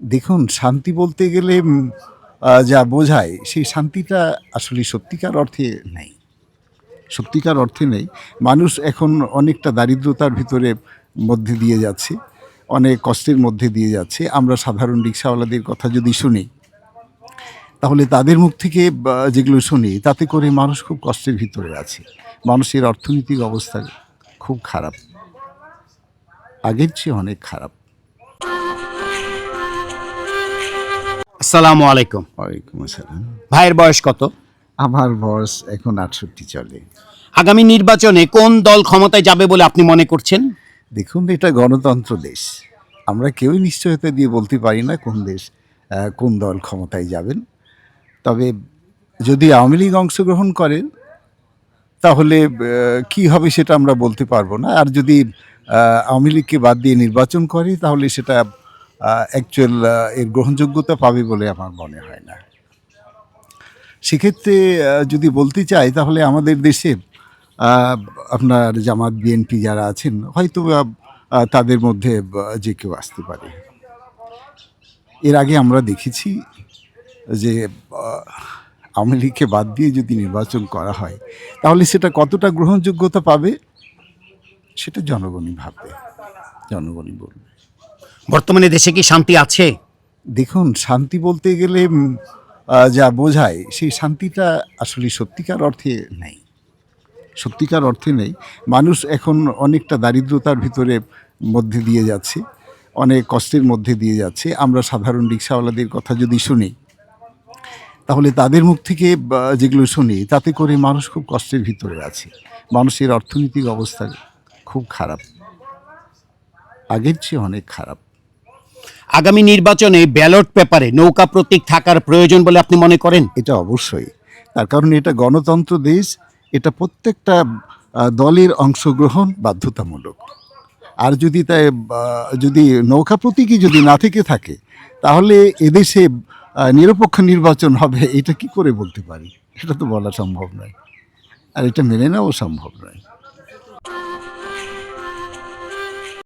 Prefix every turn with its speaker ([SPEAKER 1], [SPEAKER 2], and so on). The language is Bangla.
[SPEAKER 1] দেখুন, শান্তি বলতে গেলে যা বোঝায়, সেই শান্তিটা আসলে সত্যিকার অর্থে নেই। সত্যিকার অর্থে নেই। মানুষ এখন অনেকটা দারিদ্রতার ভিতরে মধ্যে দিয়ে যাচ্ছে, অনেক কষ্টের মধ্যে দিয়ে যাচ্ছে। আমরা সাধারণ রিক্সাওয়ালাদের কথা যদি শুনি, তাহলে তাদের মুখ থেকে যেগুলো শুনি, তাতে করে মানুষ খুব কষ্টের ভিতরে আছে। মানুষের অর্থনৈতিক অবস্থা খুব খারাপ। আগের চেয়ে অনেক খারাপ।
[SPEAKER 2] আসসালামু আলাইকুম।
[SPEAKER 1] ওয়ালাইকুম আসসালাম।
[SPEAKER 2] ভাইয়ের বয়স কত?
[SPEAKER 1] আমার বয়স এখন আটষট্টি চলে।
[SPEAKER 2] আগামী নির্বাচনে কোন দল ক্ষমতায় যাবে বলে আপনি মনে করছেন?
[SPEAKER 1] দেখুন এটা গণতন্ত্র দেশ। আমরা কেউই নিশ্চয়তা দিয়ে বলতে পারি না কোন দেশ কোন দল ক্ষমতায় যাবেন। তবে যদি আওয়ামী লীগ অংশগ্রহণ করেন তাহলে কি হবে সেটা আমরা বলতে পারব না। আর যদি আওয়ামী লীগকে বাদ দিয়ে নির্বাচন করে তাহলে সেটা অ্যাকচুয়াল এর গ্রহণযোগ্যতা পাবে বলে আমার মনে হয় না। সেক্ষেত্রে যদি বলতে চাই, তাহলে আমাদের দেশে আপনার জামাত, বিএনপি যারা আছেন, হয়তো তাদের মধ্যে যে কেউ আসতে পারে। এর আগে আমরা দেখেছি যে আওয়ামী লীগকে বাদ দিয়ে যদি নির্বাচন করা হয়, তাহলে সেটা কতটা গ্রহণযোগ্যতা পাবে, সেটা জনগণই ভাববে। জনগণই বলবে।
[SPEAKER 2] বর্তমানে দেশে কি শান্তি আছে?
[SPEAKER 1] দেখুন, শান্তি বলতে গেলে যা বোঝায়, সেই শান্তিটা আসলে সত্যিকার অর্থে নেই। সত্যিকার অর্থে নেই। মানুষ এখন অনেকটা দারিদ্রতার ভিতরে মধ্যে দিয়ে যাচ্ছে, অনেক কষ্টের মধ্যে দিয়ে যাচ্ছে। আমরা সাধারণ রিক্সাওয়ালাদের কথা যদি শুনি, তাহলে তাদের মুখ থেকে যেগুলো শুনি, তাতে করে মানুষ খুব কষ্টের ভিতরে আছে। মানুষের অর্থনৈতিক অবস্থা খুব খারাপ। আগের চেয়ে অনেক খারাপ।
[SPEAKER 2] আগামী নির্বাচনে ব্যালট পেপারে নৌকা প্রতীক থাকার প্রয়োজন বলে আপনি মনে করেন?
[SPEAKER 1] এটা অবশ্যই। তার কারণ এটা গণতন্ত্র দেশ, এটা প্রত্যেকটা দলের অংশগ্রহণ বাধ্যতামূলক। আর যদি তাই যদি নৌকা প্রতীকই যদি না থেকে থাকে, তাহলে এদেশে নিরপেক্ষ নির্বাচন হবে, এটা কি করে বলতে পারি? এটা তো বলা সম্ভব নয়। আর এটা মেনে নেওয়াও সম্ভব নয়।